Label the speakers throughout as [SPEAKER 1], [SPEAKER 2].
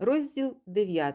[SPEAKER 1] Розділ 9.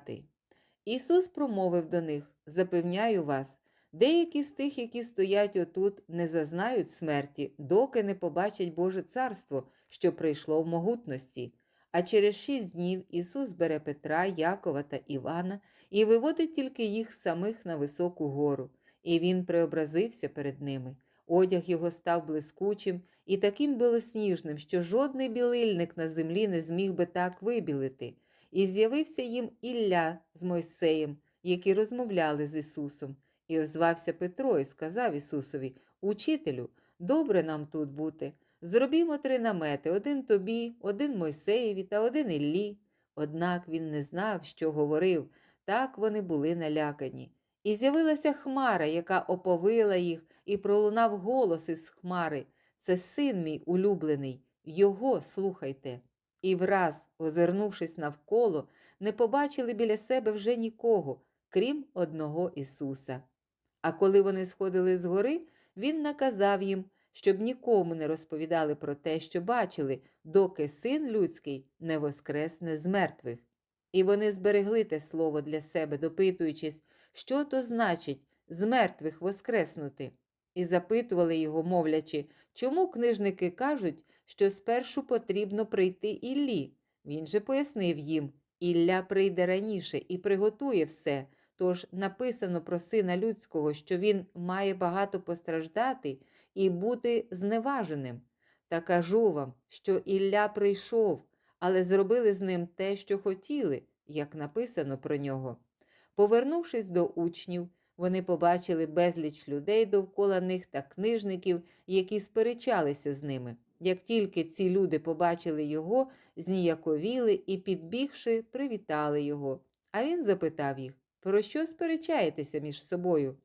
[SPEAKER 1] Ісус промовив до них: Запевняю вас, деякі з тих, які стоять отут, не зазнають смерті, доки не побачать Боже царство, що прийшло в могутності. А через шість днів Ісус бере Петра, Якова та Івана і виводить тільки їх самих на високу гору, і він преобразився перед ними. Одяг його став блискучим і таким білосніжним, що жодний білильник на землі не зміг би так вибілити. І з'явився їм Ілля з Мойсеєм, які розмовляли з Ісусом. І озвався Петро і сказав Ісусові: Учителю, добре нам тут бути. Зробімо три намети: один тобі, один Мойсеєві та один Іллі. Однак він не знав, що говорив, так вони були налякані. І з'явилася хмара, яка оповила їх, і пролунав голос із хмари. Це син мій улюблений, його слухайте. І враз, озирнувшись навколо, не побачили біля себе вже нікого, крім одного Ісуса. А коли вони сходили з гори, Він наказав їм, щоб нікому не розповідали про те, що бачили, доки син людський не воскресне з мертвих. І вони зберегли те слово для себе, допитуючись, що то значить з мертвих воскреснути, і запитували його, мовлячи, чому книжники кажуть, що спершу потрібно прийти Іллі. Він же пояснив їм Ілля прийде раніше і приготує все. Тож написано про сина людського, що він має багато постраждати і бути зневаженим. Та кажу вам, що Ілля прийшов, але зробили з ним те, що хотіли, як написано про нього. Повернувшись до учнів, вони побачили безліч людей довкола них та книжників, які сперечалися з ними. Як тільки ці люди побачили його, зніяковіли і, підбігши, привітали його. А він запитав їх, про що сперечаєтеся між собою?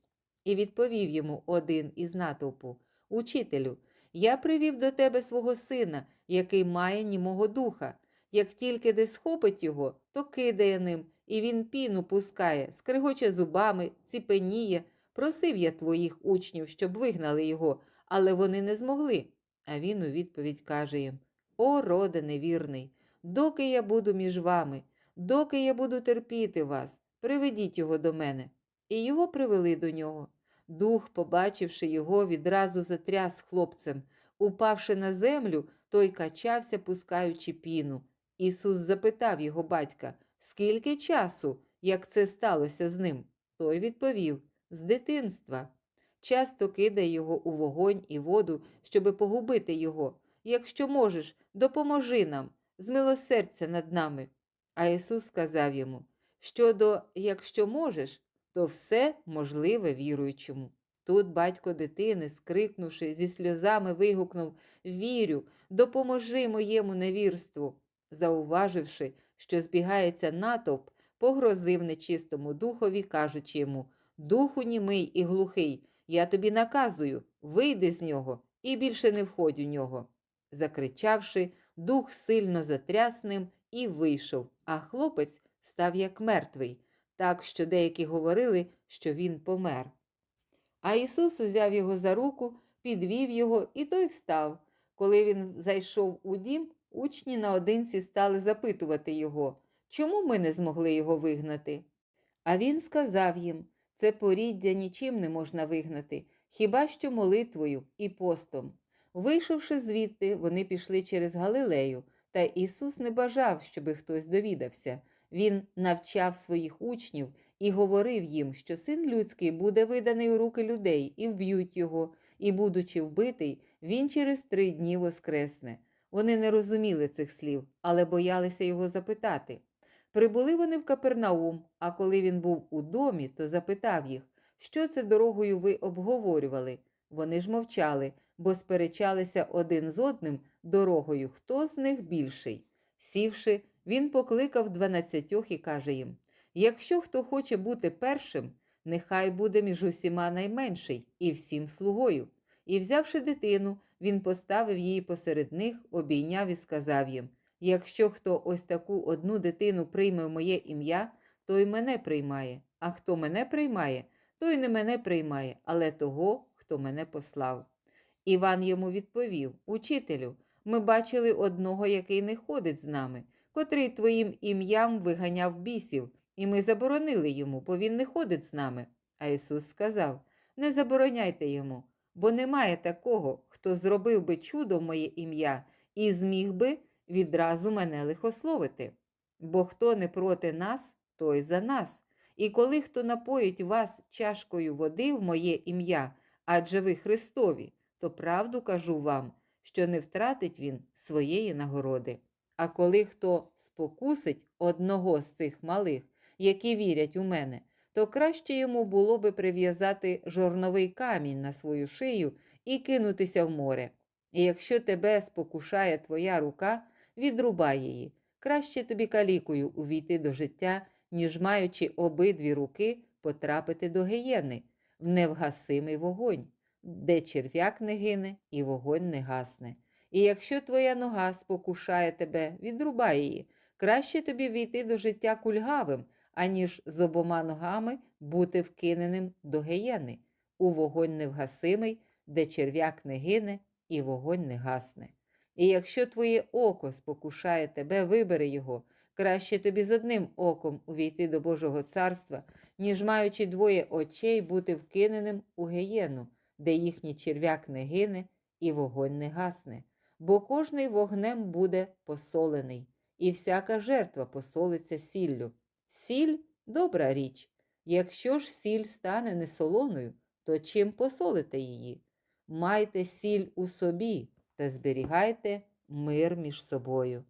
[SPEAKER 1] І відповів йому один із натовпу Учителю, я привів до тебе свого сина, який має німого духа. Як тільки де схопить його, то кидає ним, і він піну пускає, скригоче зубами, ціпеніє. Просив я твоїх учнів, щоб вигнали його, але вони не змогли. А він у відповідь каже їм: О, роде невірний, доки я буду між вами, доки я буду терпіти вас, приведіть його до мене. І його привели до нього. Дух, побачивши його, відразу затряс хлопцем. Упавши на землю, той качався, пускаючи піну. Ісус запитав його батька, скільки часу, як це сталося з ним? Той відповів з дитинства. Часто кидає його у вогонь і воду, щоби погубити його. Якщо можеш, допоможи нам, змилосердься над нами. А Ісус сказав йому: Щодо якщо можеш, то все можливе віруючому. Тут батько дитини, скрикнувши, зі сльозами вигукнув Вірю, допоможи моєму невірству. Зауваживши, що збігається натовп, погрозив нечистому духові, кажучи йому Духу німий і глухий, я тобі наказую, вийди з нього і більше не входь у нього. Закричавши, дух сильно затряс ним і вийшов, а хлопець став як мертвий, так що деякі говорили, що він помер. А Ісус узяв його за руку, підвів його, і той встав. Коли він зайшов у дім, учні наодинці стали запитувати його, чому ми не змогли його вигнати. А він сказав їм це поріддя нічим не можна вигнати, хіба що молитвою і постом. Вийшовши звідти, вони пішли через Галилею, та Ісус не бажав, щоби хтось довідався. Він навчав своїх учнів і говорив їм, що син людський буде виданий у руки людей і вб'ють його, і, будучи вбитий, він через три дні воскресне. Вони не розуміли цих слів, але боялися його запитати. Прибули вони в Капернаум, а коли він був у домі, то запитав їх, що це дорогою ви обговорювали. Вони ж мовчали, бо сперечалися один з одним дорогою, хто з них більший. Сівши, він покликав дванадцятьох і каже їм: Якщо хто хоче бути першим, нехай буде між усіма найменший і всім слугою. І, взявши дитину, він поставив її посеред них, обійняв і сказав їм: Якщо хто ось таку одну дитину прийме в моє ім'я, той мене приймає, а хто мене приймає, той не мене приймає, але того, хто мене послав. Іван йому відповів: Учителю, ми бачили одного, який не ходить з нами, котрий твоїм ім'ям виганяв бісів, і ми заборонили йому, бо він не ходить з нами. А Ісус сказав: Не забороняйте йому, бо немає такого, хто зробив би чудо моє ім'я і зміг би відразу мене лихословити. Бо хто не проти нас, той за нас. І коли хто напоїть вас чашкою води в моє ім'я, адже ви Христові, то правду кажу вам, що не втратить він своєї нагороди. А коли хто спокусить одного з цих малих, які вірять у мене, то краще йому було би прив'язати жорновий камінь на свою шию і кинутися в море. І якщо тебе спокушає твоя рука, відрубай її. Краще тобі калікою увійти до життя, ніж маючи обидві руки потрапити до гієни, в невгасимий вогонь, де черв'як не гине і вогонь не гасне. І якщо твоя нога спокушає тебе, відрубай її. Краще тобі війти до життя кульгавим, аніж з обома ногами бути вкиненим до гієни, у вогонь невгасимий, де черв'як не гине і вогонь не гасне. І якщо твоє око спокушає тебе, вибери його. Краще тобі з одним оком увійти до Божого царства, ніж маючи двоє очей бути вкиненим у гієну, де їхній черв'як не гине і вогонь не гасне. Бо кожний вогнем буде посолений, і всяка жертва посолиться сіллю. Сіль добра річ. Якщо ж сіль стане несолоною, то чим посолите її? Майте сіль у собі та зберігайте мир між собою.